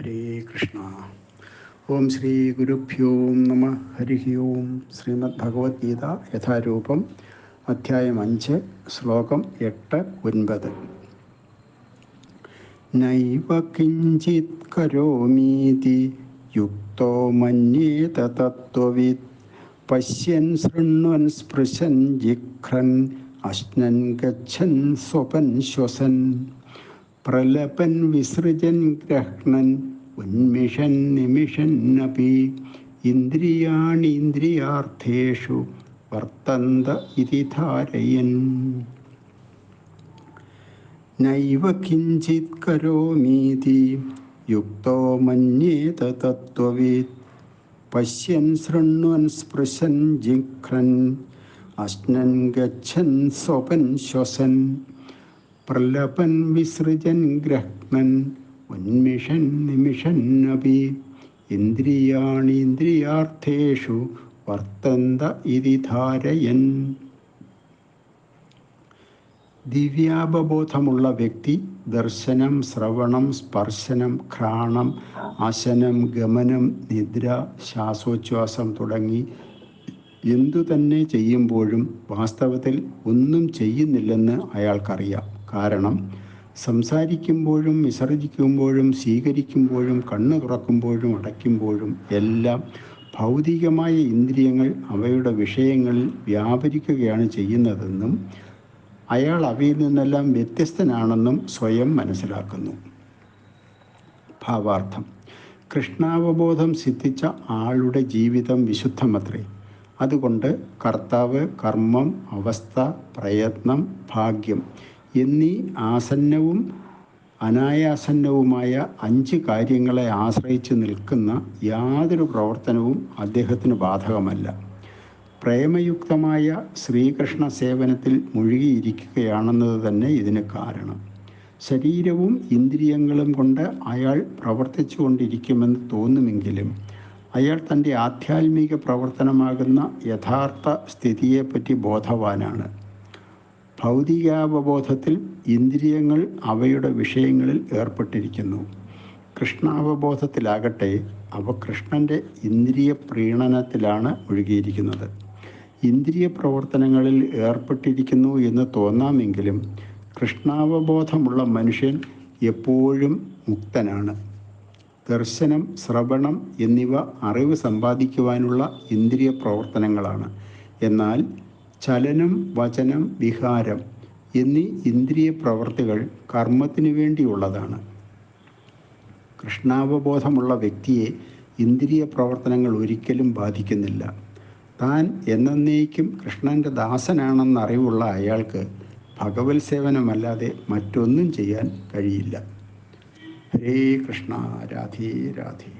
ഹരേ കൃഷ്ണ. ഓം ശ്രീ ഗുരുഭ്യോ നമ. ഹരി ഓം. ശ്രീമദ് ഭഗവത്ഗീത യഥാരൂപം അധ്യായം അഞ്ച് ശ്ലോകം എട്ട് ഒൻപത്. നൈവ കിഞ്ചിത് കരോമീതി യുക്തോ മന്യേത തത്വവിത് പശ്യൻ ശൃണ്വൻ സ്പൃശൻ ജിഖ്രൻ അശ്നൻ ഗച്ഛൻ സ്വപൻ ശ്വസൻ. പ്രലപൻ വിസൃജൻ ഗ്രഹ്ണൻ ഉന്മിഷൻ നിമിഷൻ അപി ഇന്ദ്രിയാണീന്ദ്രിയാർത്ഥേഷു വർത്തന്ത ഇതി ധാരയൻ നൈവ കിഞ്ചിത് കരോമീതി യുക്തോ മന്യേത തത്വവിത് പശ്യൻ ശൃണ്വൻ സ്പൃശൻ ജിഘ്രൻ അശ്നൻ ഗച്ഛൻ സ്വപൻ ശ്വസൻ. പ്രലപൻ വിസൃജൻ ഗ്രഹ്ണൻ ഉന്മിഷൻ നിമിഷൻ അപി ഇന്ദ്രിയാണീന്ദ്രിയാർത്ഥേഷു വർത്തന്ത ഇതി ധാരയൻ ദിവ്യാപബോധമുള്ള വ്യക്തി ദർശനം ശ്രവണം സ്പർശനം ഘ്രാണം അശനം ഗമനം നിദ്ര ശ്വാസോച്ഛ്വാസം തുടങ്ങി എന്തു തന്നെ ചെയ്യുമ്പോഴും വാസ്തവത്തിൽ ഒന്നും ചെയ്യുന്നില്ലെന്ന് അയാൾക്കറിയാം. കാരണം സംസാരിക്കുമ്പോഴും വിസർജിക്കുമ്പോഴും സ്വീകരിക്കുമ്പോഴും കണ്ണു തുറക്കുമ്പോഴും അടയ്ക്കുമ്പോഴും എല്ലാം ഭൗതികമായ ഇന്ദ്രിയങ്ങൾ അവയുടെ വിഷയങ്ങളിൽ വ്യാപരിക്കുകയാണ് ചെയ്യുന്നതെന്നും അയാൾ അവയിൽ നിന്നെല്ലാം വ്യത്യസ്തനാണെന്നും സ്വയം മനസ്സിലാക്കുന്നു. ഭാവാർത്ഥം. കൃഷ്ണാവബോധം സിദ്ധിച്ച ആളുടെ ജീവിതം വിശുദ്ധമത്രേ. അതുകൊണ്ട് കർത്താവ് കർമ്മം അവസ്ഥ പ്രയത്നം ഭാഗ്യം എന്നീ ആസന്നവും അനായാസന്നവുമായ അഞ്ച് കാര്യങ്ങളെ ആശ്രയിച്ച് നിൽക്കുന്ന യാതൊരു പ്രവർത്തനവും അദ്ദേഹത്തിന് ബാധകമല്ല. പ്രേമയുക്തമായ ശ്രീകൃഷ്ണ സേവനത്തിൽ മുഴുകിയിരിക്കുകയാണെന്നത് തന്നെ ഇതിന് കാരണം. ശരീരവും ഇന്ദ്രിയങ്ങളും കൊണ്ട് അയാൾ പ്രവർത്തിച്ചു കൊണ്ടിരിക്കുമെന്ന് തോന്നുമെങ്കിലും അയാൾ തന്റെ ആധ്യാത്മിക പ്രവർത്തനമാകുന്ന യഥാർത്ഥ സ്ഥിതിയെപ്പറ്റി ബോധവാനാണ്. ഭൗതികാവബോധത്തിൽ ഇന്ദ്രിയങ്ങൾ അവയുടെ വിഷയങ്ങളിൽ ഏർപ്പെട്ടിരിക്കുന്നു. കൃഷ്ണാവബോധത്തിലാകട്ടെ അവ കൃഷ്ണന്റെ ഇന്ദ്രിയ പ്രീണനത്തിലാണ് ഒഴുകിയിരിക്കുന്നത്. ഇന്ദ്രിയ പ്രവർത്തനങ്ങളിൽ ഏർപ്പെട്ടിരിക്കുന്നു എന്ന് തോന്നാമെങ്കിലും കൃഷ്ണാവബോധമുള്ള മനുഷ്യൻ എപ്പോഴും മുക്തനാണ്. ദർശനം ശ്രവണം എന്നിവ അറിവ് സമ്പാദിക്കുവാനുള്ള ഇന്ദ്രിയ പ്രവർത്തനങ്ങളാണ്. എന്നാൽ ചലനം വചനം വിഹാരം എന്നീ ഇന്ദ്രിയ പ്രവർത്തികൾ കർമ്മത്തിനു വേണ്ടിയുള്ളതാണ്. കൃഷ്ണാവബോധമുള്ള വ്യക്തിയെ ഇന്ദ്രിയ പ്രവർത്തനങ്ങൾ ഒരിക്കലും ബാധിക്കുന്നില്ല. താൻ എന്നേക്കും കൃഷ്ണന്റെ ദാസനാണെന്ന അറിവുള്ള അയാൾക്ക് ഭഗവത് സേവനമല്ലാതെ മറ്റൊന്നും ചെയ്യാൻ കഴിയില്ല. ഹരേ കൃഷ്ണ രാധേ രാധേ.